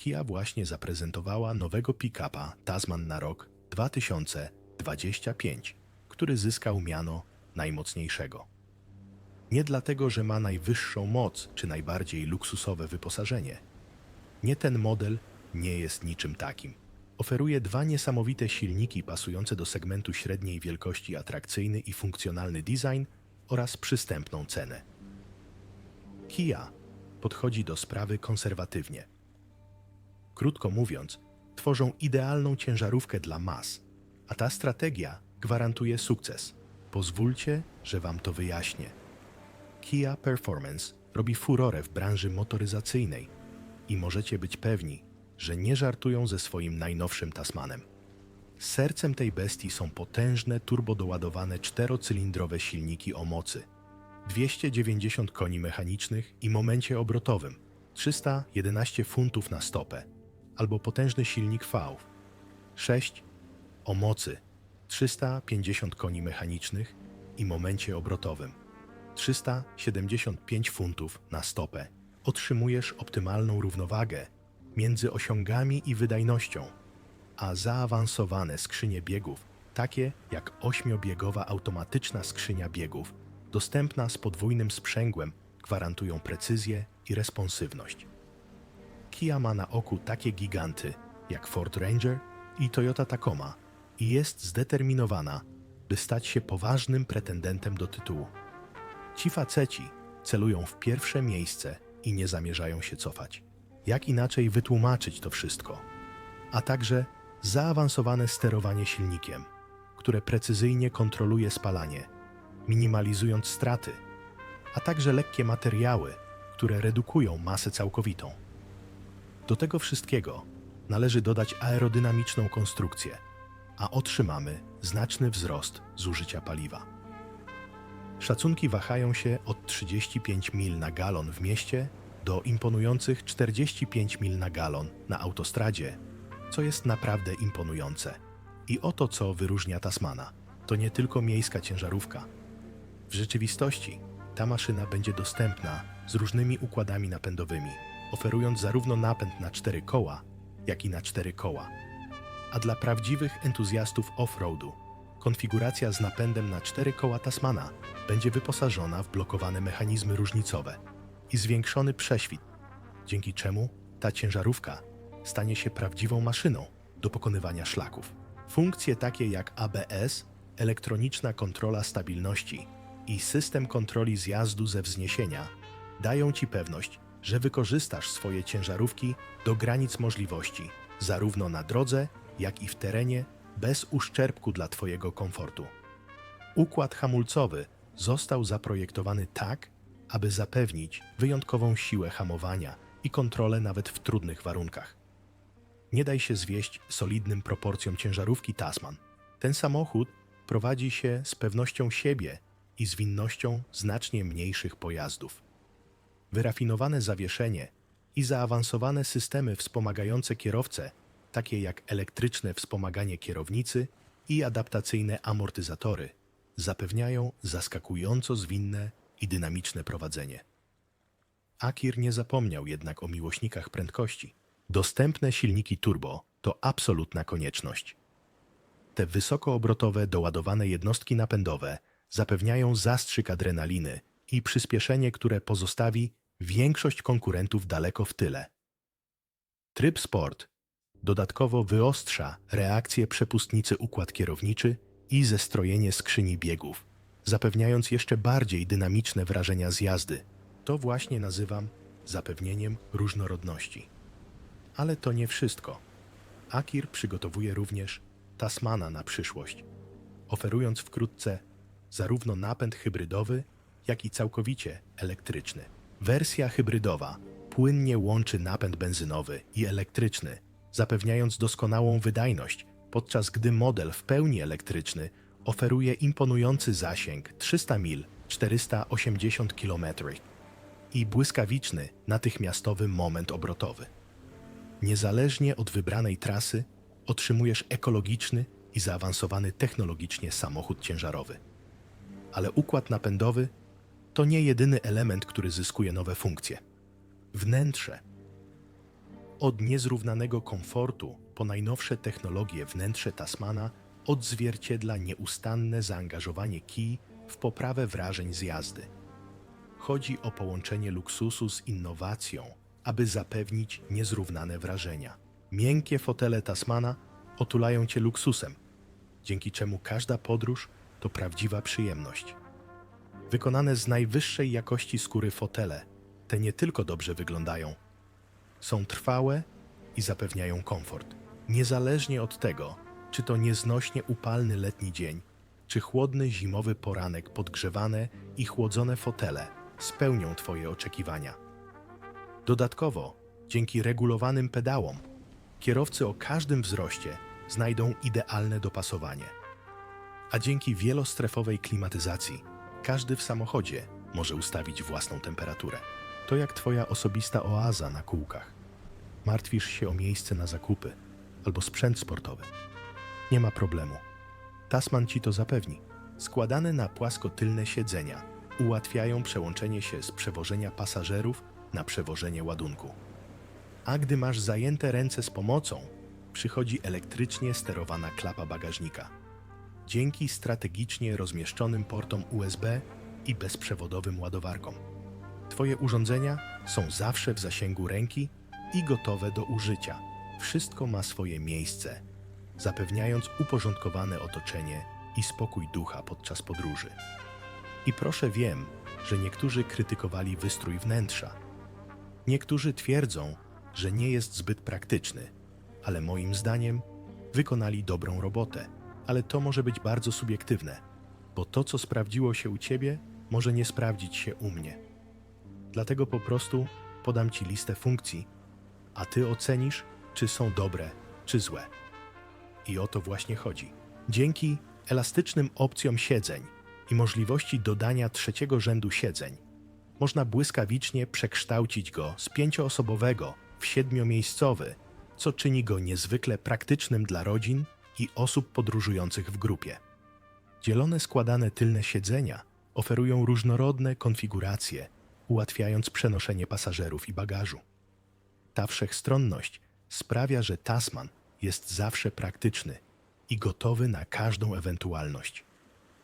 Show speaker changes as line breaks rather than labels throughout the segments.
Kia właśnie zaprezentowała nowego pick-upa Tasman na rok 2025, który zyskał miano najmocniejszego. Nie dlatego, że ma najwyższą moc czy najbardziej luksusowe wyposażenie. Nie ten model nie jest niczym takim. Oferuje dwa niesamowite silniki pasujące do segmentu średniej wielkości atrakcyjny i funkcjonalny design oraz przystępną cenę. Kia podchodzi do sprawy konserwatywnie. Krótko mówiąc, tworzą idealną ciężarówkę dla mas, a ta strategia gwarantuje sukces. Pozwólcie, że Wam to wyjaśnię. Kia Performance robi furorę w branży motoryzacyjnej i możecie być pewni, że nie żartują ze swoim najnowszym Tasmanem. Sercem tej bestii są potężne, turbodoładowane czterocylindrowe silniki o mocy 290 koni mechanicznych i momencie obrotowym 311 funtów na stopę, albo potężny silnik V 6 o mocy 350 koni mechanicznych i momencie obrotowym 375 funtów na stopę. Otrzymujesz optymalną równowagę między osiągami i wydajnością, a zaawansowane skrzynie biegów, takie jak ośmiobiegowa automatyczna skrzynia biegów, dostępna z podwójnym sprzęgłem, gwarantują precyzję i responsywność. Kia ma na oku takie giganty jak Ford Ranger i Toyota Tacoma i jest zdeterminowana, by stać się poważnym pretendentem do tytułu. Ci faceci celują w pierwsze miejsce i nie zamierzają się cofać. Jak inaczej wytłumaczyć to wszystko? A także zaawansowane sterowanie silnikiem, które precyzyjnie kontroluje spalanie, minimalizując straty, a także lekkie materiały, które redukują masę całkowitą. Do tego wszystkiego należy dodać aerodynamiczną konstrukcję, a otrzymamy znaczny wzrost zużycia paliwa. Szacunki wahają się od 35 mil na galon w mieście do imponujących 45 mil na galon na autostradzie, co jest naprawdę imponujące. I oto co wyróżnia Tasmana. To nie tylko miejska ciężarówka. W rzeczywistości ta maszyna będzie dostępna z różnymi układami napędowymi, oferując zarówno napęd na cztery koła, jak i na cztery koła. A dla prawdziwych entuzjastów off-roadu, konfiguracja z napędem na cztery koła Tasmana będzie wyposażona w blokowane mechanizmy różnicowe i zwiększony prześwit, dzięki czemu ta ciężarówka stanie się prawdziwą maszyną do pokonywania szlaków. Funkcje takie jak ABS, elektroniczna kontrola stabilności i system kontroli zjazdu ze wzniesienia dają Ci pewność, że wykorzystasz swoje ciężarówki do granic możliwości, zarówno na drodze, jak i w terenie, bez uszczerbku dla Twojego komfortu. Układ hamulcowy został zaprojektowany tak, aby zapewnić wyjątkową siłę hamowania i kontrolę nawet w trudnych warunkach. Nie daj się zwieść solidnym proporcjom ciężarówki Tasman. Ten samochód prowadzi się z pewnością siebie i zwinnością znacznie mniejszych pojazdów. Wyrafinowane zawieszenie i zaawansowane systemy wspomagające kierowcę, takie jak elektryczne wspomaganie kierownicy i adaptacyjne amortyzatory, zapewniają zaskakująco zwinne i dynamiczne prowadzenie. Akir nie zapomniał jednak o miłośnikach prędkości. Dostępne silniki turbo to absolutna konieczność. Te wysokoobrotowe, doładowane jednostki napędowe zapewniają zastrzyk adrenaliny i przyspieszenie, które pozostawi większość konkurentów daleko w tyle. Tryb Sport dodatkowo wyostrza reakcję przepustnicy układ kierowniczy i zestrojenie skrzyni biegów, zapewniając jeszcze bardziej dynamiczne wrażenia z jazdy. To właśnie nazywam zapewnieniem różnorodności. Ale to nie wszystko. Akir przygotowuje również Tasmana na przyszłość, oferując wkrótce zarówno napęd hybrydowy, jak i całkowicie elektryczny. Wersja hybrydowa płynnie łączy napęd benzynowy i elektryczny, zapewniając doskonałą wydajność, podczas gdy model w pełni elektryczny oferuje imponujący zasięg 300 mil 480 km i błyskawiczny, natychmiastowy moment obrotowy. Niezależnie od wybranej trasy, otrzymujesz ekologiczny i zaawansowany technologicznie samochód ciężarowy. Ale układ napędowy to nie jedyny element, który zyskuje nowe funkcje. Wnętrze. Od niezrównanego komfortu po najnowsze technologie wnętrze Tasmana odzwierciedla nieustanne zaangażowanie kij w poprawę wrażeń z jazdy. Chodzi o połączenie luksusu z innowacją, aby zapewnić niezrównane wrażenia. Miękkie fotele Tasmana otulają cię luksusem, dzięki czemu każda podróż to prawdziwa przyjemność. Wykonane z najwyższej jakości skóry fotele, te nie tylko dobrze wyglądają, są trwałe i zapewniają komfort. Niezależnie od tego, czy to nieznośnie upalny letni dzień, czy chłodny zimowy poranek, podgrzewane i chłodzone fotele spełnią Twoje oczekiwania. Dodatkowo, dzięki regulowanym pedałom, kierowcy o każdym wzroście znajdą idealne dopasowanie. A dzięki wielostrefowej klimatyzacji, każdy w samochodzie może ustawić własną temperaturę. To jak Twoja osobista oaza na kółkach. Martwisz się o miejsce na zakupy albo sprzęt sportowy. Nie ma problemu. Tasman ci to zapewni. Składane na płasko tylne siedzenia ułatwiają przełączenie się z przewożenia pasażerów na przewożenie ładunku. A gdy masz zajęte ręce z pomocą, przychodzi elektrycznie sterowana klapa bagażnika. Dzięki strategicznie rozmieszczonym portom USB i bezprzewodowym ładowarkom. Twoje urządzenia są zawsze w zasięgu ręki i gotowe do użycia. Wszystko ma swoje miejsce, zapewniając uporządkowane otoczenie i spokój ducha podczas podróży. I proszę wiem, że niektórzy krytykowali wystrój wnętrza. Niektórzy twierdzą, że nie jest zbyt praktyczny, ale moim zdaniem wykonali dobrą robotę. Ale to może być bardzo subiektywne, bo to, co sprawdziło się u ciebie, może nie sprawdzić się u mnie. Dlatego po prostu podam ci listę funkcji, a ty ocenisz, czy są dobre, czy złe. I o to właśnie chodzi. Dzięki elastycznym opcjom siedzeń i możliwości dodania trzeciego rzędu siedzeń, można błyskawicznie przekształcić go z pięcioosobowego w siedmiomiejscowy, co czyni go niezwykle praktycznym dla rodzin i osób podróżujących w grupie. Dzielone składane tylne siedzenia oferują różnorodne konfiguracje, ułatwiając przenoszenie pasażerów i bagażu. Ta wszechstronność sprawia, że Tasman jest zawsze praktyczny i gotowy na każdą ewentualność.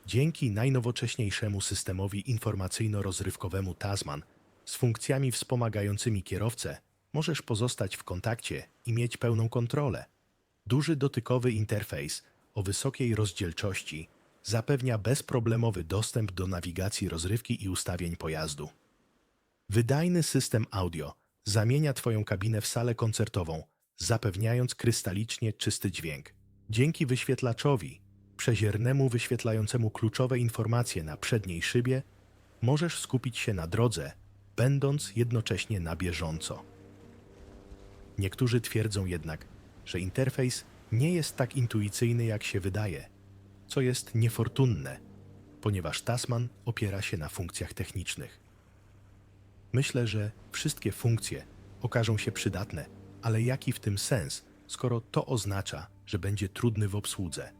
Dzięki najnowocześniejszemu systemowi informacyjno-rozrywkowemu Tasman z funkcjami wspomagającymi kierowcę możesz pozostać w kontakcie i mieć pełną kontrolę. Duży dotykowy interfejs o wysokiej rozdzielczości zapewnia bezproblemowy dostęp do nawigacji rozrywki i ustawień pojazdu. Wydajny system audio zamienia Twoją kabinę w salę koncertową, zapewniając krystalicznie czysty dźwięk. Dzięki wyświetlaczowi, przeziernemu wyświetlającemu kluczowe informacje na przedniej szybie, możesz skupić się na drodze, będąc jednocześnie na bieżąco. Niektórzy twierdzą jednak, że interfejs nie jest tak intuicyjny, jak się wydaje, co jest niefortunne, ponieważ Tasman opiera się na funkcjach technicznych. Myślę, że wszystkie funkcje okażą się przydatne, ale jaki w tym sens, skoro to oznacza, że będzie trudny w obsłudze?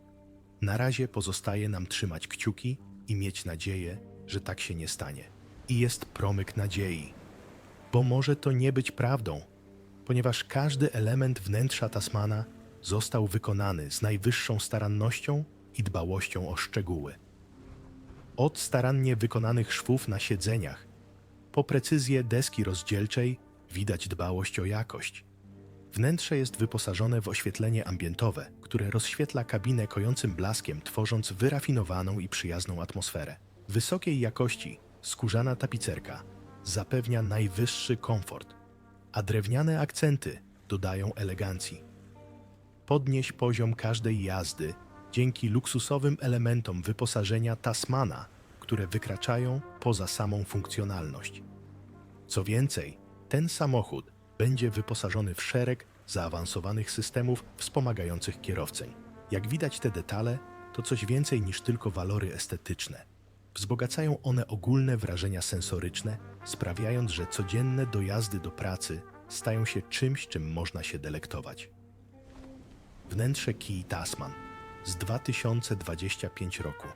Na razie pozostaje nam trzymać kciuki i mieć nadzieję, że tak się nie stanie. I jest promyk nadziei, bo może to nie być prawdą, ponieważ każdy element wnętrza Tasmana został wykonany z najwyższą starannością i dbałością o szczegóły. Od starannie wykonanych szwów na siedzeniach, po precyzję deski rozdzielczej widać dbałość o jakość. Wnętrze jest wyposażone w oświetlenie ambientowe, które rozświetla kabinę kojącym blaskiem, tworząc wyrafinowaną i przyjazną atmosferę. Wysokiej jakości skórzana tapicerka zapewnia najwyższy komfort, a drewniane akcenty dodają elegancji. Podnieś poziom każdej jazdy dzięki luksusowym elementom wyposażenia Tasmana, które wykraczają poza samą funkcjonalność. Co więcej, ten samochód będzie wyposażony w szereg zaawansowanych systemów wspomagających kierowcę. Jak widać, te detale to coś więcej niż tylko walory estetyczne. Wzbogacają one ogólne wrażenia sensoryczne, sprawiając, że codzienne dojazdy do pracy stają się czymś, czym można się delektować. Wnętrze Kij Tasman z 2025 roku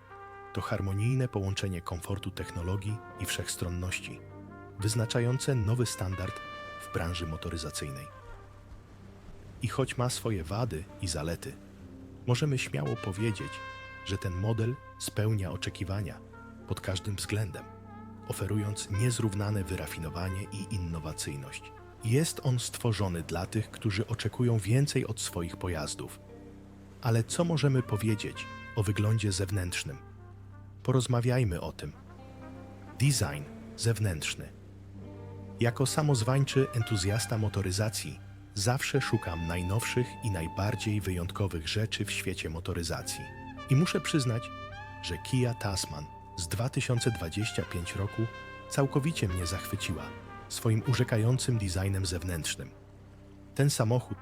to harmonijne połączenie komfortu technologii i wszechstronności, wyznaczające nowy standard w branży motoryzacyjnej. I choć ma swoje wady i zalety, możemy śmiało powiedzieć, że ten model spełnia oczekiwania pod każdym względem, oferując niezrównane wyrafinowanie i innowacyjność. Jest on stworzony dla tych, którzy oczekują więcej od swoich pojazdów. Ale co możemy powiedzieć o wyglądzie zewnętrznym? Porozmawiajmy o tym. Design zewnętrzny. Jako samozwańczy entuzjasta motoryzacji zawsze szukam najnowszych i najbardziej wyjątkowych rzeczy w świecie motoryzacji. I muszę przyznać, że Kia Tasman z 2025 roku całkowicie mnie zachwyciła swoim urzekającym designem zewnętrznym. Ten samochód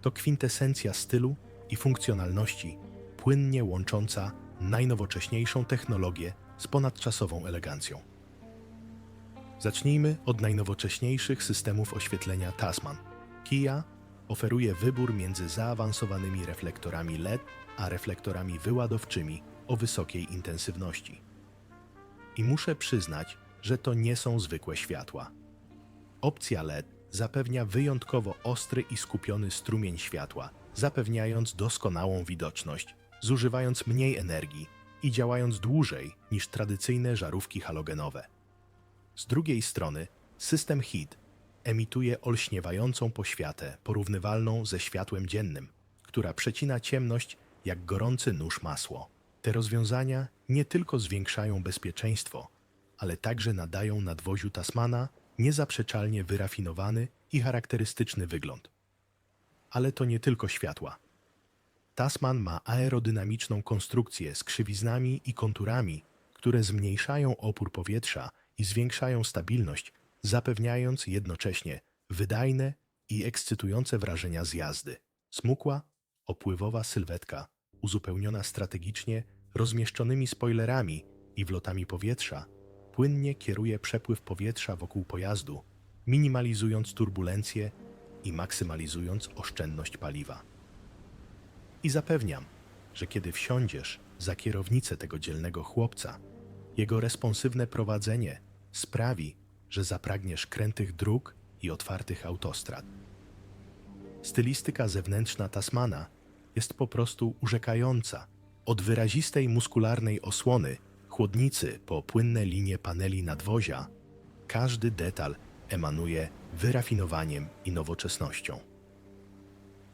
to kwintesencja stylu i funkcjonalności, płynnie łącząca najnowocześniejszą technologię z ponadczasową elegancją. Zacznijmy od najnowocześniejszych systemów oświetlenia Tasman. Kia oferuje wybór między zaawansowanymi reflektorami LED a reflektorami wyładowczymi o wysokiej intensywności. I muszę przyznać, że to nie są zwykłe światła. Opcja LED zapewnia wyjątkowo ostry i skupiony strumień światła, zapewniając doskonałą widoczność, zużywając mniej energii i działając dłużej niż tradycyjne żarówki halogenowe. Z drugiej strony, system HID emituje olśniewającą poświatę porównywalną ze światłem dziennym, która przecina ciemność jak gorący nóż masło. Te rozwiązania nie tylko zwiększają bezpieczeństwo, ale także nadają nadwoziu Tasmana niezaprzeczalnie wyrafinowany i charakterystyczny wygląd. Ale to nie tylko światła. Tasman ma aerodynamiczną konstrukcję z krzywiznami i konturami, które zmniejszają opór powietrza i zwiększają stabilność, zapewniając jednocześnie wydajne i ekscytujące wrażenia z jazdy. Smukła, opływowa sylwetka, uzupełniona strategicznie rozmieszczonymi spoilerami i wlotami powietrza, płynnie kieruje przepływ powietrza wokół pojazdu, minimalizując turbulencje i maksymalizując oszczędność paliwa. I zapewniam, że kiedy wsiądziesz za kierownicę tego dzielnego chłopca, jego responsywne prowadzenie sprawi, że zapragniesz krętych dróg i otwartych autostrad. Stylistyka zewnętrzna Tasmana jest po prostu urzekająca. Od wyrazistej muskularnej osłony, chłodnicy po płynne linie paneli nadwozia, każdy detal emanuje wyrafinowaniem i nowoczesnością.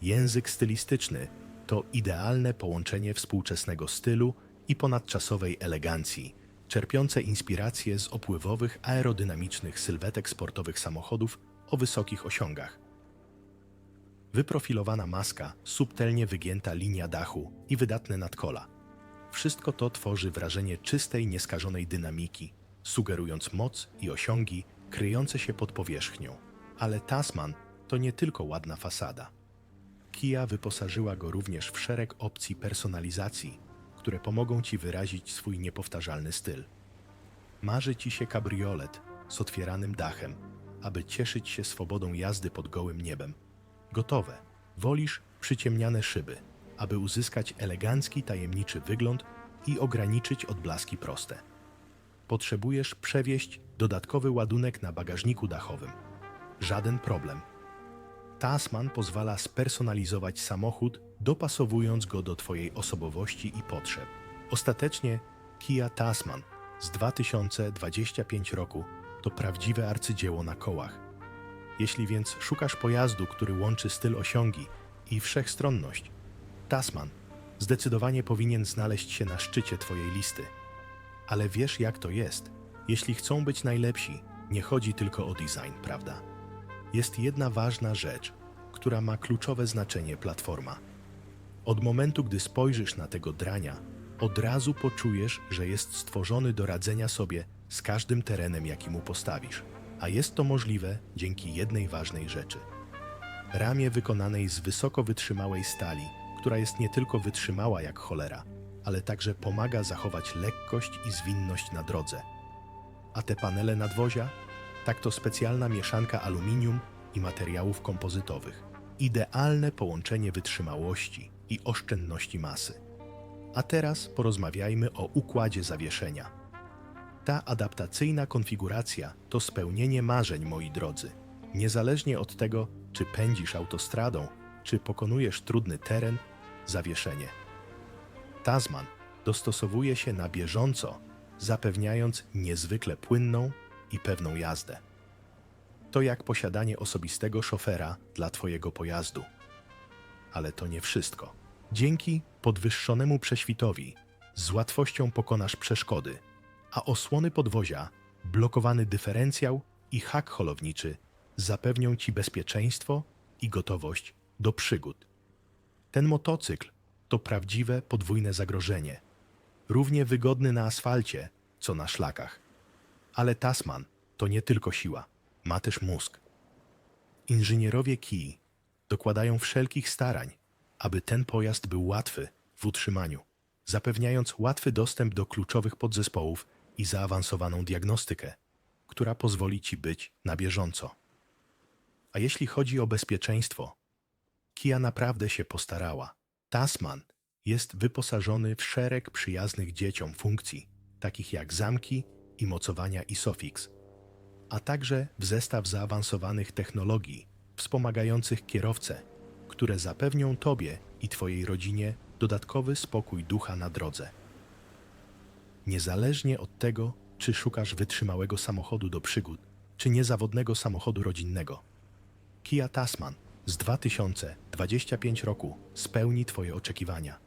Język stylistyczny to idealne połączenie współczesnego stylu i ponadczasowej elegancji, czerpiące inspiracje z opływowych aerodynamicznych sylwetek sportowych samochodów o wysokich osiągach. Wyprofilowana maska, subtelnie wygięta linia dachu i wydatne nadkola. Wszystko to tworzy wrażenie czystej, nieskażonej dynamiki, sugerując moc i osiągi kryjące się pod powierzchnią. Ale Tasman to nie tylko ładna fasada. Kia wyposażyła go również w szereg opcji personalizacji, które pomogą Ci wyrazić swój niepowtarzalny styl. Marzy Ci się kabriolet z otwieranym dachem, aby cieszyć się swobodą jazdy pod gołym niebem. Gotowe. Wolisz przyciemniane szyby, aby uzyskać elegancki, tajemniczy wygląd i ograniczyć odblaski proste. Potrzebujesz przewieźć dodatkowy ładunek na bagażniku dachowym. Żaden problem. Tasman pozwala spersonalizować samochód, dopasowując go do Twojej osobowości i potrzeb. Ostatecznie Kia Tasman z 2025 roku to prawdziwe arcydzieło na kołach. Jeśli więc szukasz pojazdu, który łączy styl osiągi i wszechstronność, Tasman zdecydowanie powinien znaleźć się na szczycie Twojej listy. Ale wiesz, jak to jest. Jeśli chcą być najlepsi, nie chodzi tylko o design, prawda? Jest jedna ważna rzecz, która ma kluczowe znaczenie platforma. Od momentu, gdy spojrzysz na tego drania, od razu poczujesz, że jest stworzony do radzenia sobie z każdym terenem, jaki mu postawisz. A jest to możliwe dzięki jednej ważnej rzeczy. Ramię wykonanej z wysoko wytrzymałej stali, która jest nie tylko wytrzymała jak cholera, ale także pomaga zachować lekkość i zwinność na drodze. A te panele nadwozia? Tak to specjalna mieszanka aluminium i materiałów kompozytowych. Idealne połączenie wytrzymałości i oszczędności masy. A teraz porozmawiajmy o układzie zawieszenia. Ta adaptacyjna konfiguracja to spełnienie marzeń, moi drodzy. Niezależnie od tego, czy pędzisz autostradą, czy pokonujesz trudny teren, zawieszenie. Tasman dostosowuje się na bieżąco, zapewniając niezwykle płynną i pewną jazdę. To jak posiadanie osobistego szofera dla Twojego pojazdu. Ale to nie wszystko. Dzięki podwyższonemu prześwitowi z łatwością pokonasz przeszkody, a osłony podwozia, blokowany dyferencjał i hak holowniczy zapewnią Ci bezpieczeństwo i gotowość do przygód. Ten motocykl to prawdziwe podwójne zagrożenie, równie wygodny na asfalcie, co na szlakach. Ale Tasman to nie tylko siła, ma też mózg. Inżynierowie Kii dokładają wszelkich starań, aby ten pojazd był łatwy w utrzymaniu, zapewniając łatwy dostęp do kluczowych podzespołów i zaawansowaną diagnostykę, która pozwoli Ci być na bieżąco. A jeśli chodzi o bezpieczeństwo, Kia naprawdę się postarała. Tasman jest wyposażony w szereg przyjaznych dzieciom funkcji, takich jak zamki i mocowania ISOFIX, a także w zestaw zaawansowanych technologii wspomagających kierowcę, które zapewnią Tobie i Twojej rodzinie dodatkowy spokój ducha na drodze. Niezależnie od tego, czy szukasz wytrzymałego samochodu do przygód, czy niezawodnego samochodu rodzinnego, Kia Tasman z 2025 roku spełni Twoje oczekiwania.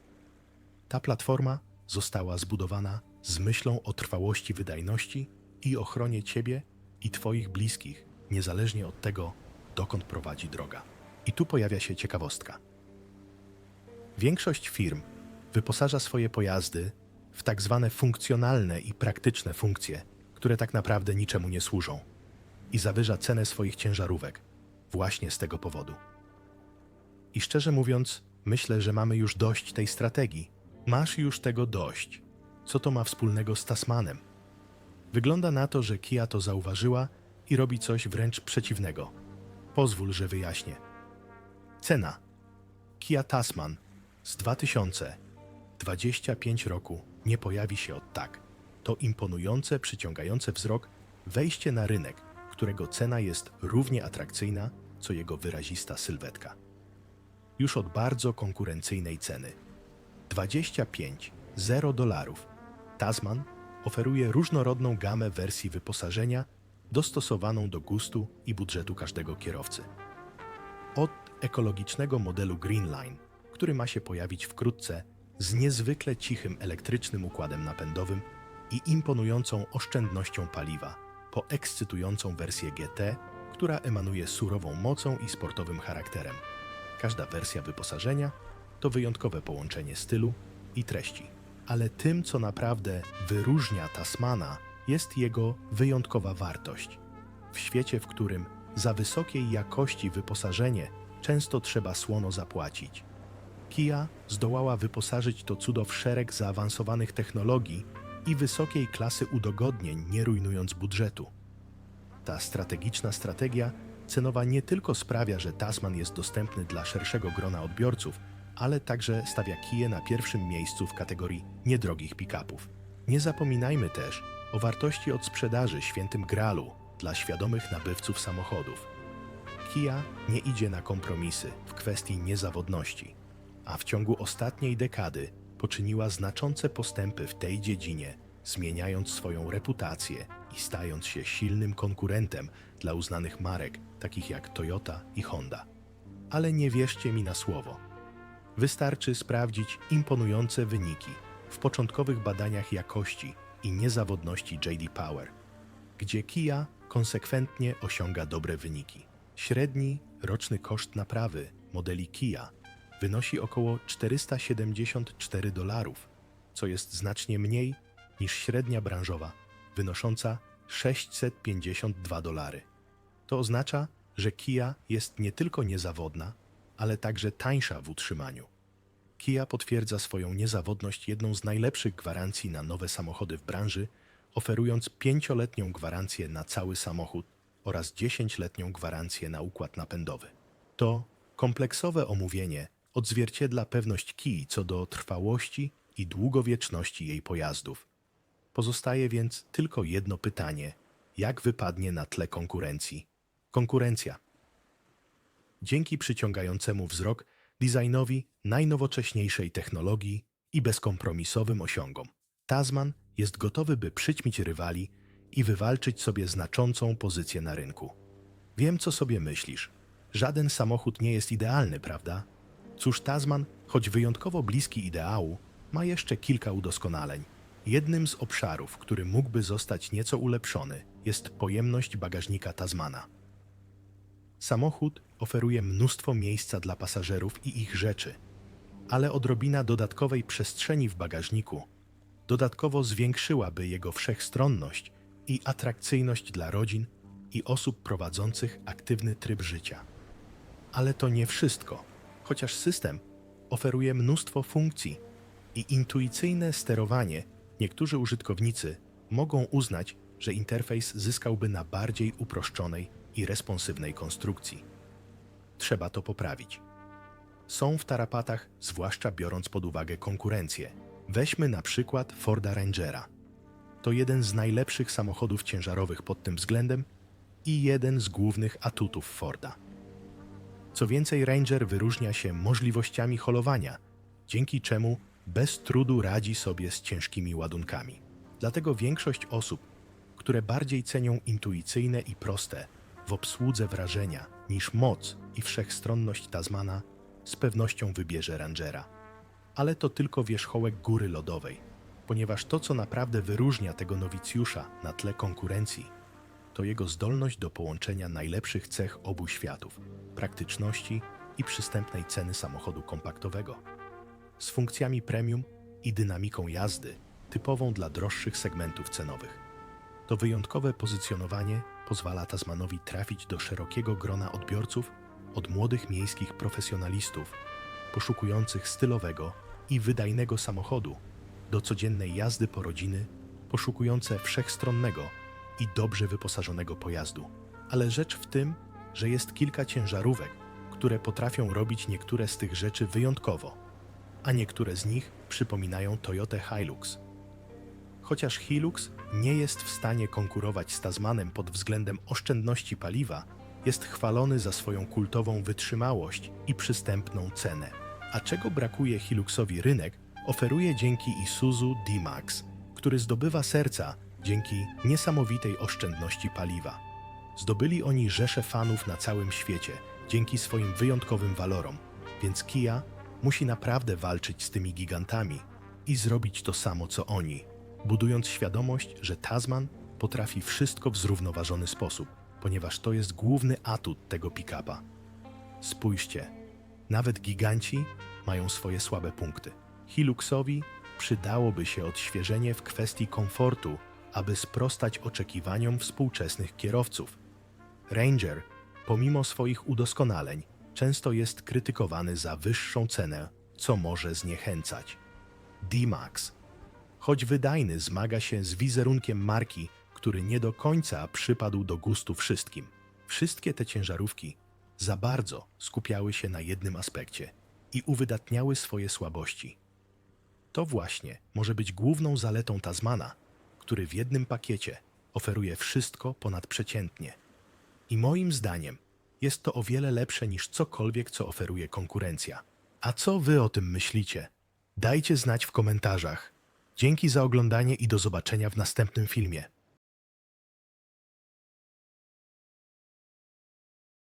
Ta platforma została zbudowana z myślą o trwałości wydajności i ochronie Ciebie i Twoich bliskich, niezależnie od tego, dokąd prowadzi droga. I tu pojawia się ciekawostka. Większość firm wyposaża swoje pojazdy w tak zwane funkcjonalne i praktyczne funkcje, które tak naprawdę niczemu nie służą i zawyża cenę swoich ciężarówek właśnie z tego powodu. I szczerze mówiąc, myślę, że mamy już dość tej strategii. Masz już tego dość. Co to ma wspólnego z Tasmanem? Wygląda na to, że Kia to zauważyła i robi coś wręcz przeciwnego. Pozwól, że wyjaśnię. Cena. Kia Tasman z 2025 roku nie pojawi się od tak. To imponujące, przyciągające wzrok wejście na rynek, którego cena jest równie atrakcyjna, co jego wyrazista sylwetka. Już od bardzo konkurencyjnej ceny 25 0 dolarów. Tasman oferuje różnorodną gamę wersji wyposażenia dostosowaną do gustu i budżetu każdego kierowcy. Od ekologicznego modelu Greenline, który ma się pojawić wkrótce z niezwykle cichym elektrycznym układem napędowym i imponującą oszczędnością paliwa, po ekscytującą wersję GT, która emanuje surową mocą i sportowym charakterem. Każda wersja wyposażenia to wyjątkowe połączenie stylu i treści. Ale tym, co naprawdę wyróżnia Tasmana, jest jego wyjątkowa wartość. W świecie, w którym za wysokiej jakości wyposażenie często trzeba słono zapłacić. Kia zdołała wyposażyć to cudo w szereg zaawansowanych technologii i wysokiej klasy udogodnień, nie rujnując budżetu. Ta strategiczna strategia cenowa nie tylko sprawia, że Tasman jest dostępny dla szerszego grona odbiorców, ale także stawia Kiję na pierwszym miejscu w kategorii niedrogich pick-upów. Nie zapominajmy też o wartości od sprzedaży świętym gralu dla świadomych nabywców samochodów. Kia nie idzie na kompromisy w kwestii niezawodności, a w ciągu ostatniej dekady poczyniła znaczące postępy w tej dziedzinie, zmieniając swoją reputację i stając się silnym konkurentem dla uznanych marek takich jak Toyota i Honda. Ale nie wierzcie mi na słowo. Wystarczy sprawdzić imponujące wyniki w początkowych badaniach jakości i niezawodności JD Power, gdzie Kia konsekwentnie osiąga dobre wyniki. Średni roczny koszt naprawy modeli Kia wynosi około 474 dolarów, co jest znacznie mniej niż średnia branżowa, wynosząca 652 dolary. To oznacza, że Kia jest nie tylko niezawodna, ale także tańsza w utrzymaniu. Kia potwierdza swoją niezawodność jedną z najlepszych gwarancji na nowe samochody w branży, oferując pięcioletnią gwarancję na cały samochód oraz 10-letnią gwarancję na układ napędowy. To kompleksowe omówienie odzwierciedla pewność Kii co do trwałości i długowieczności jej pojazdów. Pozostaje więc tylko jedno pytanie: jak wypadnie na tle konkurencji? Konkurencja. Dzięki przyciągającemu wzrok designowi najnowocześniejszej technologii i bezkompromisowym osiągom. Tasman jest gotowy, by przyćmić rywali i wywalczyć sobie znaczącą pozycję na rynku. Wiem, co sobie myślisz. Żaden samochód nie jest idealny, prawda? Cóż, Tasman, choć wyjątkowo bliski ideału, ma jeszcze kilka udoskonaleń. Jednym z obszarów, który mógłby zostać nieco ulepszony, jest pojemność bagażnika Tasmana. Samochód oferuje mnóstwo miejsca dla pasażerów i ich rzeczy, ale odrobina dodatkowej przestrzeni w bagażniku dodatkowo zwiększyłaby jego wszechstronność i atrakcyjność dla rodzin i osób prowadzących aktywny tryb życia. Ale to nie wszystko, chociaż system oferuje mnóstwo funkcji i intuicyjne sterowanie, niektórzy użytkownicy mogą uznać, że interfejs zyskałby na bardziej uproszczonej i responsywnej konstrukcji. Trzeba to poprawić. Są w tarapatach, zwłaszcza biorąc pod uwagę konkurencję. Weźmy na przykład Forda Rangera. To jeden z najlepszych samochodów ciężarowych pod tym względem i jeden z głównych atutów Forda. Co więcej, Ranger wyróżnia się możliwościami holowania, dzięki czemu bez trudu radzi sobie z ciężkimi ładunkami. Dlatego większość osób, które bardziej cenią intuicyjne i proste w obsłudze wrażenia niż moc i wszechstronność Tasmana, z pewnością wybierze Rangera. Ale to tylko wierzchołek góry lodowej, ponieważ to, co naprawdę wyróżnia tego nowicjusza na tle konkurencji, to jego zdolność do połączenia najlepszych cech obu światów praktyczności i przystępnej ceny samochodu kompaktowego z funkcjami premium i dynamiką jazdy typową dla droższych segmentów cenowych. To wyjątkowe pozycjonowanie pozwala Tasmanowi trafić do szerokiego grona odbiorców od młodych miejskich profesjonalistów poszukujących stylowego i wydajnego samochodu do codziennej jazdy po rodziny poszukujące wszechstronnego i dobrze wyposażonego pojazdu. Ale rzecz w tym, że jest kilka ciężarówek, które potrafią robić niektóre z tych rzeczy wyjątkowo, a niektóre z nich przypominają Toyota Hilux. Chociaż Hilux nie jest w stanie konkurować z Tasmanem pod względem oszczędności paliwa, jest chwalony za swoją kultową wytrzymałość i przystępną cenę. A czego brakuje Hiluxowi rynek, oferuje dzięki Isuzu D-Max, który zdobywa serca dzięki niesamowitej oszczędności paliwa. Zdobyli oni rzesze fanów na całym świecie dzięki swoim wyjątkowym walorom, więc Kia musi naprawdę walczyć z tymi gigantami i zrobić to samo co oni, budując świadomość, że Tasman potrafi wszystko w zrównoważony sposób, ponieważ to jest główny atut tego pick-upa. Spójrzcie, nawet giganci mają swoje słabe punkty. Hiluxowi przydałoby się odświeżenie w kwestii komfortu, aby sprostać oczekiwaniom współczesnych kierowców. Ranger, pomimo swoich udoskonaleń, często jest krytykowany za wyższą cenę, co może zniechęcać. D-Max, choć wydajny, zmaga się z wizerunkiem marki, który nie do końca przypadł do gustu wszystkim. Wszystkie te ciężarówki za bardzo skupiały się na jednym aspekcie i uwydatniały swoje słabości. To właśnie może być główną zaletą Tasmana, który w jednym pakiecie oferuje wszystko ponadprzeciętnie. I moim zdaniem jest to o wiele lepsze niż cokolwiek, co oferuje konkurencja. A co wy o tym myślicie? Dajcie znać w komentarzach. Dzięki za oglądanie i do zobaczenia w następnym filmie.